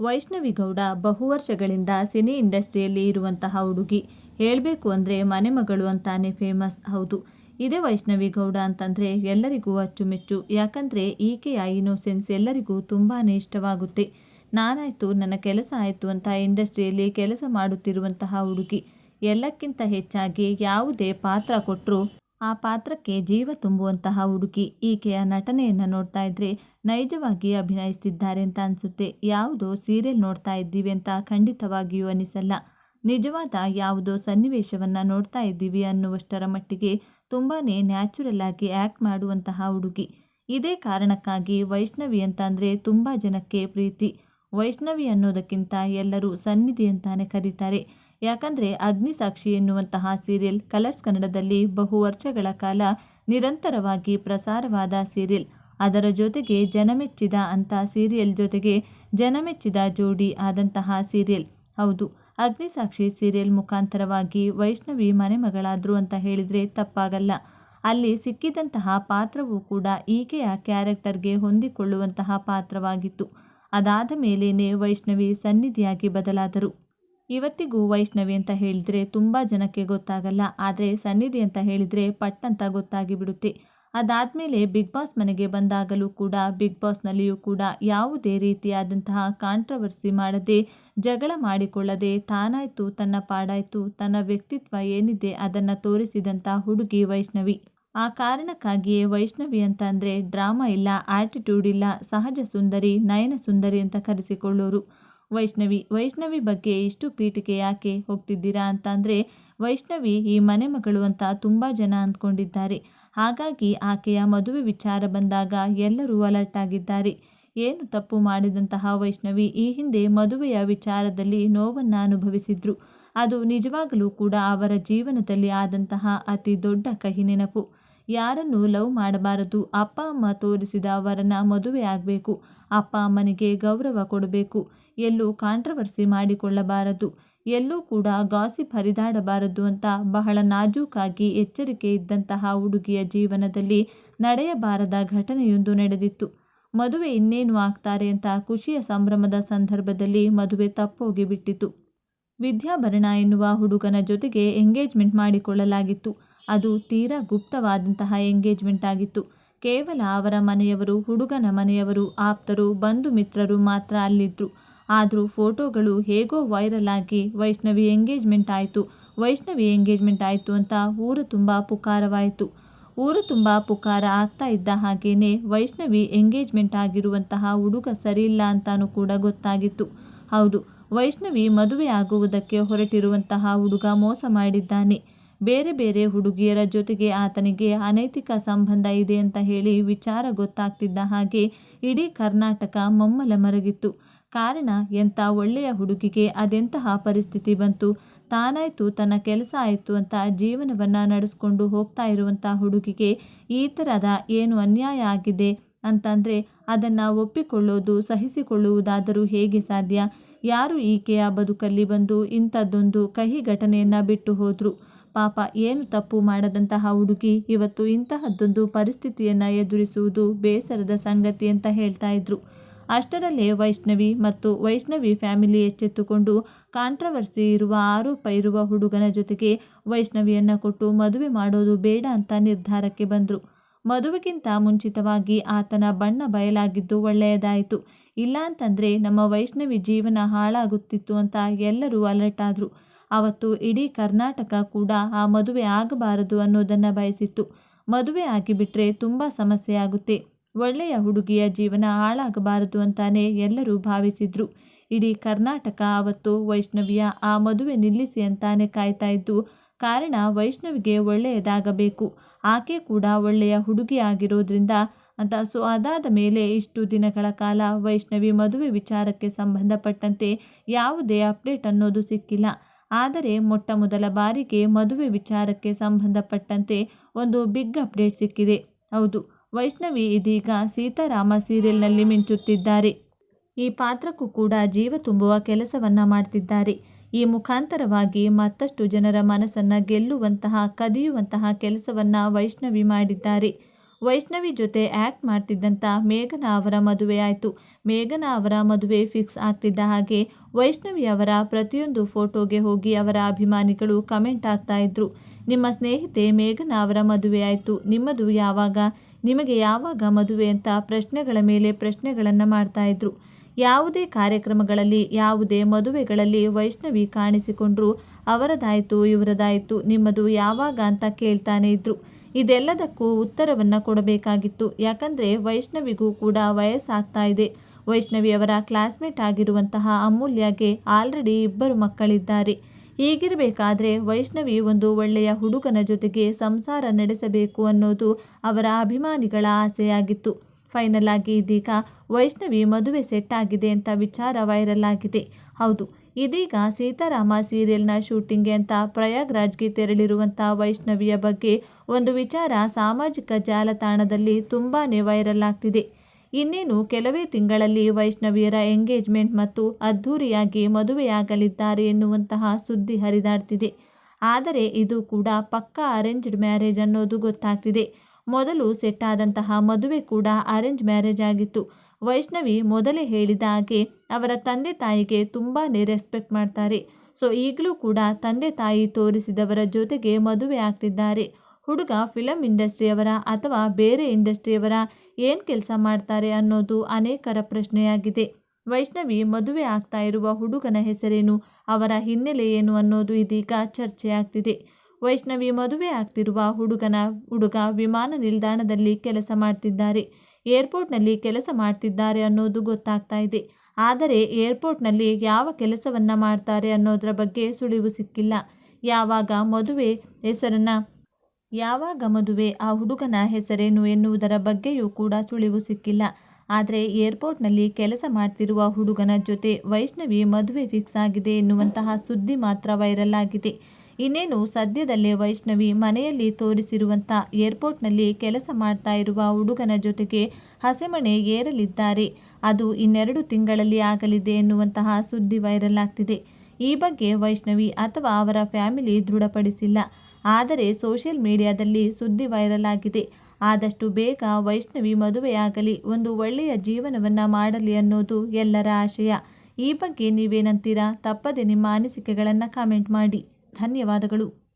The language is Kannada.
ವೈಷ್ಣವಿ ಗೌಡ ಬಹು ವರ್ಷಗಳಿಂದ ಸಿನಿ ಇಂಡಸ್ಟ್ರಿಯಲ್ಲಿ ಇರುವಂತಹ ಹುಡುಗಿ. ಹೇಳಬೇಕು ಅಂದರೆ ಮನೆಮಗಳು ಅಂತಾನೆ ಫೇಮಸ್ ಹೌದು. ಇದೇ ವೈಷ್ಣವಿ ಗೌಡ ಅಂತಂದರೆ ಎಲ್ಲರಿಗೂ ಅಚ್ಚುಮೆಚ್ಚು. ಯಾಕಂದರೆ ಈಕೆಯ ಇನೋಸೆನ್ಸ್ ಎಲ್ಲರಿಗೂ ತುಂಬಾ ಇಷ್ಟವಾಗುತ್ತೆ. ನಾನಾಯಿತು, ನನ್ನ ಕೆಲಸ ಆಯಿತು ಅಂತ ಇಂಡಸ್ಟ್ರಿಯಲ್ಲಿ ಕೆಲಸ ಮಾಡುತ್ತಿರುವಂತಹ ಹುಡುಗಿ. ಎಲ್ಲಕ್ಕಿಂತ ಹೆಚ್ಚಾಗಿ ಯಾವುದೇ ಪಾತ್ರ ಕೊಟ್ಟರೂ ಆ ಪಾತ್ರಕ್ಕೆ ಜೀವ ತುಂಬುವಂತಹ ಹುಡುಗಿ ಈಕೆಯ ನಟನೆಯನ್ನು ನೋಡ್ತಾ ಇದ್ರೆ ನೈಜವಾಗಿ ಅಭಿನಯಿಸ್ತಿದ್ದಾರೆ ಅಂತ ಅನಿಸುತ್ತೆ. ಯಾವುದೋ ಸೀರಿಯಲ್ ನೋಡ್ತಾ ಇದ್ದೀವಿ ಅಂತ ಖಂಡಿತವಾಗಿಯೂ ಅನಿಸಲ್ಲ. ನಿಜವಾದ ಯಾವುದೋ ಸನ್ನಿವೇಶವನ್ನು ನೋಡ್ತಾ ಇದ್ದೀವಿ ಅನ್ನುವಷ್ಟರ ಮಟ್ಟಿಗೆ ತುಂಬಾ ನ್ಯಾಚುರಲ್ ಆಗಿ ಆ್ಯಕ್ಟ್ ಮಾಡುವಂತಹ ಹುಡುಗಿ. ಇದೇ ಕಾರಣಕ್ಕಾಗಿ ವೈಷ್ಣವಿ ಅಂತ ಅಂದರೆ ತುಂಬ ಜನಕ್ಕೆ ಪ್ರೀತಿ. ವೈಷ್ಣವಿ ಅನ್ನೋದಕ್ಕಿಂತ ಎಲ್ಲರೂ ಸನ್ನಿಧಿ ಅಂತಾನೆ ಕರೀತಾರೆ. ಯಾಕಂದರೆ ಅಗ್ನಿಸಾಕ್ಷಿ ಎನ್ನುವಂತಹ ಸೀರಿಯಲ್ ಕಲರ್ಸ್ ಕನ್ನಡದಲ್ಲಿ ಬಹು ವರ್ಷಗಳ ಕಾಲ ನಿರಂತರವಾಗಿ ಪ್ರಸಾರವಾದ ಸೀರಿಯಲ್ ಅದರ ಜೊತೆಗೆ ಜನಮೆಚ್ಚಿದ ಅಂತ ಸೀರಿಯಲ್ ಜೊತೆಗೆ ಜನಮೆಚ್ಚಿದ ಜೋಡಿ ಆದಂತಹ ಸೀರಿಯಲ್ ಹೌದು, ಅಗ್ನಿಸಾಕ್ಷಿ ಸೀರಿಯಲ್ ಮುಖಾಂತರವಾಗಿ ವೈಷ್ಣವಿ ಮನೆಮಗಳಾದರು ಅಂತ ಹೇಳಿದರೆ ತಪ್ಪಾಗಲ್ಲ. ಅಲ್ಲಿ ಸಿಕ್ಕಿದಂತಹ ಪಾತ್ರವೂ ಕೂಡ ಈಕೆಯ ಕ್ಯಾರೆಕ್ಟರ್ಗೆ ಹೊಂದಿಕೊಳ್ಳುವಂತಹ ಪಾತ್ರವಾಗಿತ್ತು. ಅದಾದ ಮೇಲೇನೆ ವೈಷ್ಣವಿ ಸನ್ನಿಧಿಯಾಗಿ ಬದಲಾದರು. ಇವತ್ತಿಗೂ ವೈಷ್ಣವಿ ಅಂತ ಹೇಳಿದರೆ ತುಂಬ ಜನಕ್ಕೆ ಗೊತ್ತಾಗಲ್ಲ. ಆದರೆ ಸನ್ನಿಧಿ ಅಂತ ಹೇಳಿದರೆ ಪಟ್ ಅಂತ ಗೊತ್ತಾಗಿ ಬಿಡುತ್ತೆ ಅದಾದಮೇಲೆ ಬಿಗ್ ಬಾಸ್ ಮನೆಗೆ ಬಂದಾಗಲೂ ಕೂಡ ಬಿಗ್ ಬಾಸ್ನಲ್ಲಿಯೂ ಕೂಡ ಯಾವುದೇ ರೀತಿಯಾದಂತಹ ಕಾಂಟ್ರವರ್ಸಿ ಮಾಡದೆ, ಜಗಳ ಮಾಡಿಕೊಳ್ಳದೆ ತಾನಾಯಿತು, ತನ್ನ ಪಾಡಾಯಿತು, ತನ್ನ ವ್ಯಕ್ತಿತ್ವ ಏನಿದೆ ಅದನ್ನು ತೋರಿಸಿದಂಥ ಹುಡುಗಿ ವೈಷ್ಣವಿ. ಆ ಕಾರಣಕ್ಕಾಗಿಯೇ ವೈಷ್ಣವಿ ಅಂತ ಅಂದರೆ ಡ್ರಾಮಾ ಇಲ್ಲ ಆಟಿಟ್ಯೂಡ್ ಇಲ್ಲ, ಸಹಜ ಸುಂದರಿ, ನಯನ ಸುಂದರಿ ಅಂತ ಕರೆಸಿಕೊಳ್ಳೋರು. ವೈಷ್ಣವಿ ವೈಷ್ಣವಿ ಬಗ್ಗೆ ಇಷ್ಟು ಪೀಠಿಕೆ ಯಾಕೆ ಹೋಗ್ತಿದ್ದೀರಾ ಅಂತ ಅಂದರೆ, ವೈಷ್ಣವಿ ಈ ಮನೆ ಮಗಳು ಅಂತ ತುಂಬ ಜನ ಅಂದ್ಕೊಂಡಿದ್ದಾರೆ. ಹಾಗಾಗಿ ಆಕೆಯ ಮದುವೆ ವಿಚಾರ ಬಂದಾಗ ಎಲ್ಲರೂ ಅಲರ್ಟ್ ಆಗಿದ್ದಾರೆ. ಏನು ತಪ್ಪು ಮಾಡಿದಂತಹ ವೈಷ್ಣವಿ ಈ ಹಿಂದೆ ಮದುವೆಯ ವಿಚಾರದಲ್ಲಿ ನೋವನ್ನು ಅನುಭವಿಸಿದ್ರು. ಅದು ನಿಜವಾಗಲೂ ಕೂಡ ಅವರ ಜೀವನದಲ್ಲಿ ಆದಂತಹ ಅತಿ ದೊಡ್ಡ ಕಹಿ ನೆನಪು. ಯಾರನ್ನು ಲವ್ ಮಾಡಬಾರದು, ಅಪ್ಪ ಅಮ್ಮ ತೋರಿಸಿದ ಅವರನ್ನು ಮದುವೆ ಆಗಬೇಕು, ಅಪ್ಪ ಅಮ್ಮನಿಗೆ ಗೌರವ ಕೊಡಬೇಕು. ಎಲ್ಲೂ ಕಾಂಟ್ರವರ್ಸಿ ಮಾಡಿಕೊಳ್ಳಬಾರದು. ಎಲ್ಲೂ ಕೂಡ ಗಾಸಿಪ್ ಹರಿದಾಡಬಾರದು ಅಂತ ಬಹಳ ನಾಜೂಕಾಗಿ ಎಚ್ಚರಿಕೆ ಇದ್ದಂತಹ ಹುಡುಗಿಯ ಜೀವನದಲ್ಲಿ ನಡೆಯಬಾರದ ಘಟನೆಯೊಂದು ನಡೆದಿತ್ತು. ಮದುವೆ ಇನ್ನೇನು ಆಗ್ತಾರೆ ಅಂತ ಖುಷಿಯ ಸಂಭ್ರಮದ ಸಂದರ್ಭದಲ್ಲಿ ಮದುವೆ ತಪ್ಪೋಗಿ ಬಿಟ್ಟಿತು. ವಿದ್ಯಾಭರಣ ಎನ್ನುವ ಹುಡುಗನ ಜೊತೆಗೆ ಎಂಗೇಜ್ಮೆಂಟ್ ಮಾಡಿಕೊಳ್ಳಲಾಗಿತ್ತು. ಅದು ತೀರಾ ಗುಪ್ತವಾದಂತಹ ಎಂಗೇಜ್ಮೆಂಟ್ ಆಗಿತ್ತು. ಕೇವಲ ಅವರ ಮನೆಯವರು, ಹುಡುಗನ ಮನೆಯವರು, ಆಪ್ತರು, ಬಂಧು ಮಿತ್ರರು ಮಾತ್ರ ಅಲ್ಲಿದ್ದರು ಆದರೂ ಫೋಟೋಗಳು ಹೇಗೋ ವೈರಲ್ ಆಗಿ ವೈಷ್ಣವಿ ಎಂಗೇಜ್ಮೆಂಟ್ ಆಯಿತು. ವೈಷ್ಣವಿ ಎಂಗೇಜ್ಮೆಂಟ್ ಆಯಿತು ಅಂತ ಊರು ತುಂಬ ಪುಕಾರವಾಯಿತು. ಊರು ತುಂಬ ಪುಕಾರ ಆಗ್ತಾ ಇದ್ದ ಹಾಗೇನೆ ವೈಷ್ಣವಿ ಎಂಗೇಜ್ಮೆಂಟ್ ಆಗಿರುವಂತಹ ಹುಡುಗ ಸರಿಯಿಲ್ಲ ಅಂತಾನೂ ಕೂಡ ಗೊತ್ತಾಗಿತ್ತು. ಹೌದು, ವೈಷ್ಣವಿ ಮದುವೆ ಆಗುವುದಕ್ಕೆ ಹೊರಟಿರುವಂತಹ ಹುಡುಗ ಮೋಸ ಮಾಡಿದ್ದಾನೆ. ಬೇರೆ ಬೇರೆ ಹುಡುಗಿಯರ ಜೊತೆಗೆ ಆತನಿಗೆ ಅನೈತಿಕ ಸಂಬಂಧ ಇದೆ ಅಂತ ಹೇಳಿ ವಿಚಾರ ಗೊತ್ತಾಗ್ತಿದ್ದ ಹಾಗೆ ಇಡೀ ಕರ್ನಾಟಕ ಮಮ್ಮಲ ಮರಗಿತ್ತು. ಕಾರಣ ಎಂಥ ಒಳ್ಳೆಯ ಹುಡುಗಿಗೆ ಅದೆಂತಹ ಪರಿಸ್ಥಿತಿ ಬಂತು? ತಾನಾಯಿತು, ತನ್ನ ಕೆಲಸ ಆಯಿತು ಅಂತ ಜೀವನವನ್ನು ನಡೆಸ್ಕೊಂಡು ಹೋಗ್ತಾ ಇರುವಂಥ ಹುಡುಗಿಗೆ ಈ ಥರದ ಏನು ಅನ್ಯಾಯ ಆಗಿದೆ ಅಂತಂದರೆ ಅದನ್ನು ಒಪ್ಪಿಕೊಳ್ಳೋದು, ಸಹಿಸಿಕೊಳ್ಳುವುದಾದರೂ ಹೇಗೆ ಸಾಧ್ಯ? ಯಾರು ಈಕೆಯ ಬದುಕಲ್ಲಿ ಬಂದು ಇಂಥದ್ದೊಂದು ಕಹಿ ಘಟನೆಯನ್ನು ಬಿಟ್ಟು ಹೋದರು? ಪಾಪ ಏನು ತಪ್ಪು ಮಾಡದಂತಹ ಹುಡುಗಿ ಇವತ್ತು ಇಂತಹದ್ದೊಂದು ಪರಿಸ್ಥಿತಿಯನ್ನು ಎದುರಿಸುವುದು ಬೇಸರದ ಸಂಗತಿ ಅಂತ ಹೇಳ್ತಾ ಇದ್ರು. ಅಷ್ಟರಲ್ಲೇ ವೈಷ್ಣವಿ ಮತ್ತು ವೈಷ್ಣವಿ ಫ್ಯಾಮಿಲಿ ಎಚ್ಚೆತ್ತುಕೊಂಡು ಕಾಂಟ್ರವರ್ಸಿ ಇರುವ ಆರೋಪ ಇರುವ ಹುಡುಗನ ಜೊತೆಗೆ ವೈಷ್ಣವಿಯನ್ನು ಕೊಟ್ಟು ಮದುವೆ ಮಾಡೋದು ಬೇಡ ಅಂತ ನಿರ್ಧಾರಕ್ಕೆ ಬಂದರು. ಮದುವೆಗಿಂತ ಮುಂಚಿತವಾಗಿ ಆತನ ಬಣ್ಣ ಬಯಲಾಗಿದ್ದು ಒಳ್ಳೆಯದಾಯಿತು. ಇಲ್ಲ ಅಂತಂದರೆ ನಮ್ಮ ವೈಷ್ಣವಿ ಜೀವನ ಹಾಳಾಗುತ್ತಿತ್ತು ಅಂತ ಎಲ್ಲರೂ ಅಲರ್ಟ್ ಆದರು. ಅವತ್ತು ಇಡೀ ಕರ್ನಾಟಕ ಕೂಡ ಆ ಮದುವೆ ಆಗಬಾರದು ಅನ್ನೋದನ್ನು ಬಯಸಿತ್ತು. ಮದುವೆ ಆಗಿಬಿಟ್ರೆ ತುಂಬ ಸಮಸ್ಯೆ ಆಗುತ್ತೆ. ಒಳ್ಳೆಯ ಹುಡುಗಿಯ ಜೀವನ ಹಾಳಾಗಬಾರದು ಅಂತಾನೆ ಎಲ್ಲರೂ ಭಾವಿಸಿದ್ರು. ಇಡೀ ಕರ್ನಾಟಕ ಅವತ್ತು ವೈಷ್ಣವಿಯ ಆ ಮದುವೆ ನಿಲ್ಲಿಸಿ ಅಂತಾನೆ ಕಾಯ್ತಾ ಇದ್ದು, ಕಾರಣ ವೈಷ್ಣವಿಗೆ ಒಳ್ಳೆಯದಾಗಬೇಕು. ಆಕೆ ಕೂಡ ಒಳ್ಳೆಯ ಹುಡುಗಿ ಆಗಿರೋದ್ರಿಂದ ಅಂತ ಸೊ ಅದಾದ ಮೇಲೆ ಇಷ್ಟು ದಿನಗಳ ಕಾಲ ವೈಷ್ಣವಿ ಮದುವೆ ವಿಚಾರಕ್ಕೆ ಸಂಬಂಧಪಟ್ಟಂತೆ ಯಾವುದೇ ಅಪ್ಡೇಟ್ ಅನ್ನೋದು ಸಿಕ್ಕಿಲ್ಲ. ಆದರೆ ಮೊಟ್ಟ ಮೊದಲ ಬಾರಿಗೆ ಮದುವೆ ವಿಚಾರಕ್ಕೆ ಸಂಬಂಧಪಟ್ಟಂತೆ ಒಂದು ಬಿಗ್ ಅಪ್ಡೇಟ್ ಸಿಕ್ಕಿದೆ. ಹೌದು ವೈಷ್ಣವಿ ಇದೀಗ ಸೀತಾರಾಮ ಸೀರಿಯಲ್ನಲ್ಲಿ ಮಿಂಚುತ್ತಿದ್ದಾರೆ. ಈ ಪಾತ್ರಕ್ಕೂ ಕೂಡ ಜೀವ ತುಂಬುವ ಕೆಲಸವನ್ನ ಮಾಡ್ತಿದ್ದಾರೆ. ಈ ಮುಖಾಂತರವಾಗಿ ಮತ್ತಷ್ಟು ಜನರ ಮನಸ್ಸನ್ನು ಗೆಲ್ಲುವಂತಹ, ಕದಿಯುವಂತಹ ಕೆಲಸವನ್ನು ವೈಷ್ಣವಿ ಮಾಡಿದ್ದಾರೆ. ವೈಷ್ಣವಿ ಜೊತೆ ಆ್ಯಕ್ಟ್ ಮಾಡ್ತಿದ್ದಂಥ ಮೇಘನ ಅವರ ಮದುವೆ ಆಯಿತು. ಮೇಘನ ಅವರ ಮದುವೆ ಫಿಕ್ಸ್ ಆಗ್ತಿದ್ದ ಹಾಗೆ ವೈಷ್ಣವಿ ಅವರ ಪ್ರತಿಯೊಂದು ಫೋಟೋಗೆ ಹೋಗಿ ಅವರ ಅಭಿಮಾನಿಗಳು ಕಮೆಂಟ್ ಆಗ್ತಾ ಇದ್ರು. ನಿಮ್ಮ ಸ್ನೇಹಿತೆ ಮೇಘನ ಅವರ ಮದುವೆ ಆಯಿತು. ನಿಮ್ಮದು ಯಾವಾಗ? ನಿಮಗೆ ಯಾವಾಗ ಮದುವೆ ಅಂತ ಪ್ರಶ್ನೆಗಳ ಮೇಲೆ ಪ್ರಶ್ನೆಗಳನ್ನು ಮಾಡ್ತಾಯಿದ್ರು ಯಾವುದೇ ಕಾರ್ಯಕ್ರಮಗಳಲ್ಲಿ, ಯಾವುದೇ ಮದುವೆಗಳಲ್ಲಿ ವೈಷ್ಣವಿ ಕಾಣಿಸಿಕೊಂಡ್ರು ಅವರದಾಯಿತು, ಇವರದಾಯಿತು, ನಿಮ್ಮದು ಯಾವಾಗ ಅಂತ ಕೇಳ್ತಾನೆ ಇದ್ರು. ಇದೆಲ್ಲದಕ್ಕೂ ಉತ್ತರವನ್ನು ಕೊಡಬೇಕಾಗಿತ್ತು. ಯಾಕಂದರೆ ವೈಷ್ಣವಿಗೂ ಕೂಡ ವಯಸ್ಸಾಗ್ತಾ ಇದೆ. ವೈಷ್ಣವಿ ಅವರ ಕ್ಲಾಸ್ಮೇಟ್ ಆಗಿರುವಂತಹ ಅಮೂಲ್ಯಗೆ ಆಲ್ರೆಡಿ ಇಬ್ಬರು ಮಕ್ಕಳಿದ್ದಾರೆ. ಹೀಗಿರಬೇಕಾದ್ರೆ ವೈಷ್ಣವಿ ಒಂದು ಒಳ್ಳೆಯ ಹುಡುಗನ ಜೊತೆಗೆ ಸಂಸಾರ ನಡೆಸಬೇಕು ಅನ್ನೋದು ಅವರ ಅಭಿಮಾನಿಗಳ ಆಸೆಯಾಗಿತ್ತು. ಫೈನಲ್ ಆಗಿ ಇದೀಗ ವೈಷ್ಣವಿ ಮದುವೆ ಸೆಟ್ ಆಗಿದೆ ಅಂತ ವಿಚಾರ ವೈರಲ್ ಆಗಿದೆ. ಹೌದು, ಇದೀಗ ಸೀತಾರಾಮ ಸೀರಿಯಲ್ನ ಶೂಟಿಂಗ್ಗೆ ಅಂತ ಪ್ರಯಾಗ್ರಾಜ್ಗೆ ತೆರಳಿರುವಂಥ ವೈಷ್ಣವಿಯ ಬಗ್ಗೆ ಒಂದು ವಿಚಾರ ಸಾಮಾಜಿಕ ಜಾಲತಾಣದಲ್ಲಿ ತುಂಬಾ ವೈರಲ್ ಆಗ್ತಿದೆ. ಇನ್ನೇನು ಕೆಲವೇ ತಿಂಗಳಲ್ಲಿ ವೈಷ್ಣವಿಯರ ಎಂಗೇಜ್ಮೆಂಟ್ ಮತ್ತು ಅದ್ಧೂರಿಯಾಗಿ ಮದುವೆಯಾಗಲಿದ್ದಾರೆ ಎನ್ನುವಂತಹ ಸುದ್ದಿ ಹರಿದಾಡ್ತಿದೆ. ಆದರೆ ಇದು ಕೂಡ ಪಕ್ಕಾ ಅರೇಂಜ್ಡ್ ಮ್ಯಾರೇಜ್ ಅನ್ನೋದು ಗೊತ್ತಾಗ್ತಿದೆ. ಮೊದಲು ಸೆಟ್ ಆದಂತಹ ಮದುವೆ ಕೂಡ ಅರೇಂಜ್ ಮ್ಯಾರೇಜ್ ಆಗಿತ್ತು. ವೈಷ್ಣವಿ ಮೊದಲೇ ಹೇಳಿದ ಹಾಗೆ ಅವರ ತಂದೆ ತಾಯಿಗೆ ತುಂಬಾ ರೆಸ್ಪೆಕ್ಟ್ ಮಾಡ್ತಾರೆ. ಸೊ ಈಗಲೂ ಕೂಡ ತಂದೆ ತಾಯಿ ತೋರಿಸಿದವರ ಜೊತೆಗೆ ಮದುವೆ ಆಗ್ತಿದ್ದಾರೆ. ಹುಡುಗ ಫಿಲಂ ಇಂಡಸ್ಟ್ರಿಯವರ ಅಥವಾ ಬೇರೆ ಇಂಡಸ್ಟ್ರಿಯವರ ಏನು ಕೆಲಸ ಮಾಡ್ತಾರೆ ಅನ್ನೋದು ಅನೇಕರ ಪ್ರಶ್ನೆಯಾಗಿದೆ. ವೈಷ್ಣವಿ ಮದುವೆ ಆಗ್ತಾ ಇರುವ ಹುಡುಗನ ಹೆಸರೇನು, ಅವರ ಹಿನ್ನೆಲೆ ಏನು ಅನ್ನೋದು ಇದೀಗ ಚರ್ಚೆಯಾಗ್ತಿದೆ. ವೈಷ್ಣವಿ ಮದುವೆ ಆಗ್ತಿರುವ ಹುಡುಗನ ಹುಡುಗ ವಿಮಾನ ನಿಲ್ದಾಣದಲ್ಲಿ ಕೆಲಸ ಮಾಡ್ತಿದ್ದಾರೆ. ಏರ್ಪೋರ್ಟ್ನಲ್ಲಿ ಕೆಲಸ ಮಾಡ್ತಿದ್ದಾರೆ ಅನ್ನೋದು ಗೊತ್ತಾಗ್ತಾ ಇದೆ. ಆದರೆ ಏರ್ಪೋರ್ಟ್ನಲ್ಲಿ ಯಾವ ಕೆಲಸವನ್ನು ಮಾಡ್ತಾರೆ ಅನ್ನೋದರ ಬಗ್ಗೆ ಸುಳಿವು ಸಿಕ್ಕಿಲ್ಲ. ಯಾವಾಗ ಮದುವೆ ಹೆಸರನ್ನು ಯಾವಾಗ ಮದುವೆ? ಆ ಹುಡುಗನ ಹೆಸರೇನು ಎನ್ನುವುದರ ಬಗ್ಗೆಯೂ ಕೂಡ ಸುಳಿವು ಸಿಕ್ಕಿಲ್ಲ. ಆದರೆ ಏರ್ಪೋರ್ಟ್ನಲ್ಲಿ ಕೆಲಸ ಮಾಡ್ತಿರುವ ಹುಡುಗನ ಜೊತೆ ವೈಷ್ಣವಿ ಮದುವೆ ಫಿಕ್ಸ್ ಆಗಿದೆ ಎನ್ನುವಂತಹ ಸುದ್ದಿ ಮಾತ್ರ ವೈರಲ್ ಆಗಿದೆ. ಇನ್ನೇನು ಸದ್ಯದಲ್ಲೇ ವೈಷ್ಣವಿ ಮನೆಯಲ್ಲಿ ತೋರಿಸಿರುವಂಥ ಏರ್ಪೋರ್ಟ್ನಲ್ಲಿ ಕೆಲಸ ಮಾಡ್ತಾ ಇರುವ ಹುಡುಗನ ಜೊತೆಗೆ ಹಸೆಮಣೆ ಏರಲಿದ್ದಾರೆ. ಅದು ಇನ್ನೆರಡು ತಿಂಗಳಲ್ಲಿ ಆಗಲಿದೆ ಎನ್ನುವಂತಹ ಸುದ್ದಿ ವೈರಲ್ ಆಗ್ತಿದೆ. ಈ ಬಗ್ಗೆ ವೈಷ್ಣವಿ ಅಥವಾ ಅವರ ಫ್ಯಾಮಿಲಿ ದೃಢಪಡಿಸಿಲ್ಲ. ಆದರೆ ಸೋಷಿಯಲ್ ಮೀಡಿಯಾದಲ್ಲಿ ಸುದ್ದಿ ವೈರಲ್ ಆಗಿದೆ. ಆದಷ್ಟು ಬೇಗ ವೈಷ್ಣವಿ ಮದುವೆಯಾಗಲಿ, ಒಂದು ಒಳ್ಳೆಯ ಜೀವನವನ್ನು ಮಾಡಲಿ ಅನ್ನೋದು ಎಲ್ಲರ ಆಶಯ. ಈ ಬಗ್ಗೆ ನೀವೇನಂತೀರಾ? ತಪ್ಪದೆ ನಿಮ್ಮ ಅನಿಸಿಕೆಗಳನ್ನು ಕಾಮೆಂಟ್ ಮಾಡಿ. ಧನ್ಯವಾದಗಳು.